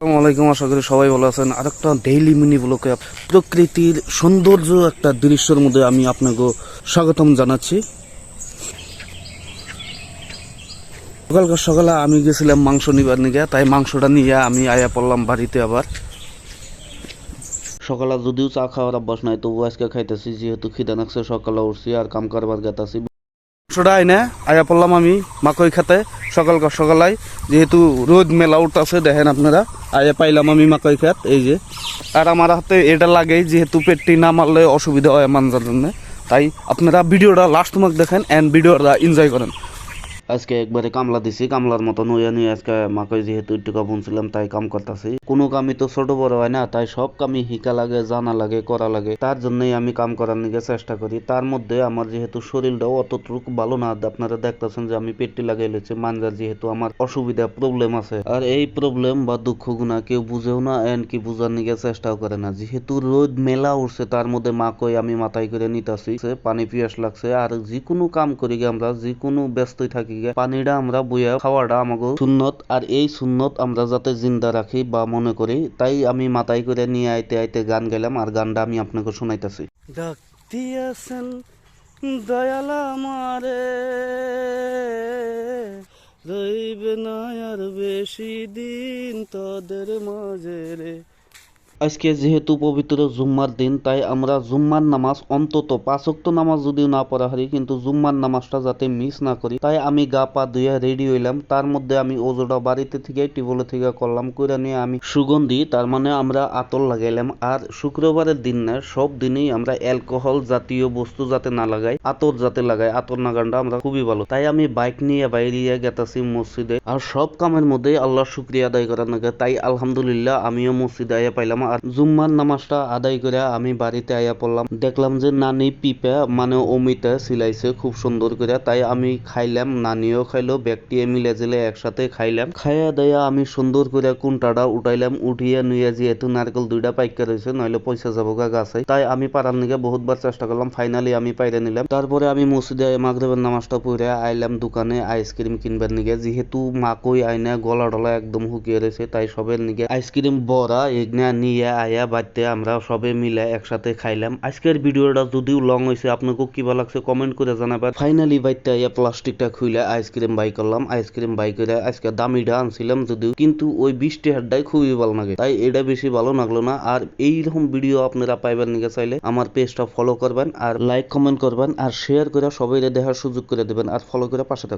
আসসালামু আশা করি সবাই ভালো আছেন। আর একটা ডেইলি মিনি প্রকৃতির সৌন্দর্য একটা দৃশ্যের মধ্যে আমি আপনাকে স্বাগতম জানাচ্ছি। সকালকার সকালে আমি গেছিলাম মাংস নিবার নিগে তাই মাংসটা নিয়ে আমি আয়া পড়লাম বাড়িতে আবার। সকালে যদিও চা খাওয়ার অভ্যাস নাই তবু আজকে খাইতেছি, যেহেতু খিদা সকালে উঠছি আর কাম কারবার গেতাছি। মাংসটা আইনে, আয়া পড়লাম আমি মাকই খাতে, সকাল সকালাই, যেহেতু রোদ মেলা উঠতেছে দেখেন আপনারা, আয়া পাইলাম আমি মাকই খাত, এই যে। আর আমার হাতে এটা লাগে, যেহেতু পেটটি না মারলে অসুবিধা হয় মানজার জন্য। তাই আপনারা ভিডিওটা লাস্ট তোমাকে দেখেন অ্যান্ড ভিডিওটা এনজয় করেন। আজকে একবারে কামলা দিছি, কামলার মতো নইয়া নিয়ে আজকে মাকই যেহেতু টিকা বুনছিলাম তাই কাম করতেছি। কোনো কামই তো ছোট বড় হয় না, তাই সব কামই শিকা লাগে, জানা লাগে, করা লাগে। তার জন্যই আমি কাম করার নিকে চেষ্টা করি। তার মধ্যে আমার যেহেতু শরীরটাও অতটুক ভালো না আপনারা দেখতেছেন যে আমি পেটটি লাগাই লেছি মানজার যেহেতু আমার অসুবিধা প্রবলেম আছে। আর এই প্রবলেম বা দুঃখ গুণা কেউ বুঝেও না, এন কি বুঝার নিকে চেষ্টাও করে না। যেহেতু রোদ মেলা উঠছে, তার মধ্যে মাকই আমি মাথায় করে নিতাছি পানি পিয়াস লাগছে, আর যে কোনো কাম করি আমরা, যে কোনো ব্যস্তই থাকি গে পানিটা আমরা বইয়া খাওয়াটা আমাকে সুন্নত, আর এই সুন্নত আমরা যাতে জিন্দা রাখি বা মনে করি, তাই আমি মাথায় করে নিয়ে আইতে আইতে গান গেলাম আর গানটা আমি আপনাকে শোনাইতেছি। দয়াল আমারে, রইবে না আর বেশি দিন তোদের মাঝে রে। আজকে যেহেতু পবিত্র জুম্মার দিন, তাই আমরা জুম্মার নামাজ অন্তত পাঁচক্ত নামাজ যদিও না পড়া হারি, কিন্তু জুম্মার নামাজটা যাতে মিস না করি, তাই আমি গা পা ধুয়ে রেডি হইলাম। তার মধ্যে আমি ওজোটা বাড়িতে থেকে টিবলে থেকে করলাম করে নিয়ে আমি সুগন্ধি, তার মানে আমরা আতর লাগাইলাম। আর শুক্রবারের দিন না, সব দিনেই আমরা অ্যালকোহল জাতীয় বস্তু যাতে না লাগাই, আতর যাতে লাগাই, আতর নাগানটা আমরা খুবই ভালো। তাই আমি বাইক নিয়ে বাইরে গেতাছি মসজিদে। আর সব কামের মধ্যে আল্লাহ শুক্রিয়া আদায় করার নাগে তাই আলহামদুলিল্লাহ আমিও মসজিদে আয়া পাইলাম। আর জুম্মার নামাজটা আদায় করে আমি বাড়িতে আয়া পড়লাম। দেখলাম যে নানি পিপে মানে অমিতা সিলাইছে খুব সুন্দর করে। তাই আমি খাইলাম, নানিও খাইলো ব্যক্তিয়ে মিলে জেলে একসাথে খাইলাম। খাইয়া দেয়া আমি সুন্দর করে কুন্টাটা উঠাইলাম, উঠিয়ে নুয়ে যেহেতু নারকেল দুইটা পাইকা রয়েছে, নইলে পয়সা যাব গা গাছে। তাই আমি পারার নিকে বহুতবার চেষ্টা করলাম ফাইনালি আমি পাইরে নিলাম। তারপরে আমি মসজিদে মাগরেবের নামাজটা পড়ে আইলাম দোকানে আইসক্রিম কিনবার নিকে। যেহেতু মাকই আইনা গলা ডলা একদম হুকিয়ে রয়েছে, তাই সবের নিকে আইসক্রিম বড়া, এগনা নিয়ে আয়া, বাড়তে আমরা সবে মিলে একসাথে খাইলাম। আজকের ভিডিওটা যদিও লং হয়েছে আপনাকে কিবা লাগছে কমেন্ট করে জানাবেন। ফাইনালি বাইতে আইয়া প্লাস্টিকটা খুইলে আইসক্রিম বাই করলাম। আইসক্রিম বাই করে আজকে দামিটা আনছিলাম যদিও, কিন্তু ওই বৃষ্টি হাড্ডাই খুবই ভালো লাগে। তাই এটা বেশি ভালো লাগল না। আর এইরকম ভিডিও আপনারা পাইবেন নিকে চাইলে, আমার পেজটা ফলো করবেন আর লাইক কমেন্ট করবেন আর শেয়ার করে সবাই দেখার সুযোগ করে দেবেন। আর ফলো করে পাশে থাকবেন